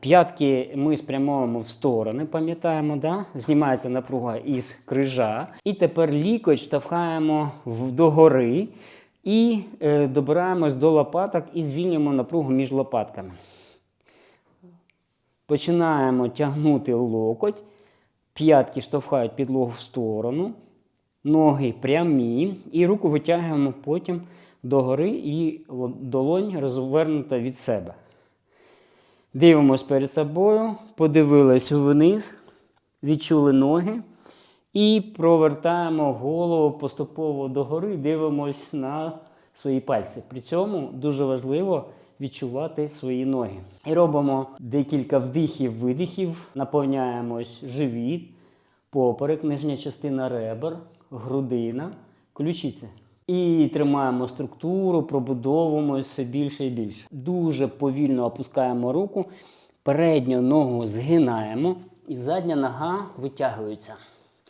П'ятки ми спрямовуємо в сторони, пам'ятаємо, да? знімається напруга із крижа. І тепер лікоть штовхаємо догори і е, добираємось до лопаток і звільнюємо напругу між лопатками. Починаємо тягнути локоть, п'ятки штовхають підлогу в сторону, ноги прямі, і руку витягуємо потім догори і долонь розвернута від себе. Дивимось перед собою, подивились вниз, відчули ноги і провертаємо голову поступово догори, дивимось на свої пальці. При цьому дуже важливо відчувати свої ноги. І робимо декілька вдихів-видихів, наповняємось живіт, поперек, нижня частина ребер, грудина, ключиця. І тримаємо структуру, пробудовуємо все більше і більше. Дуже повільно опускаємо руку, передню ногу згинаємо, і задня нога витягується.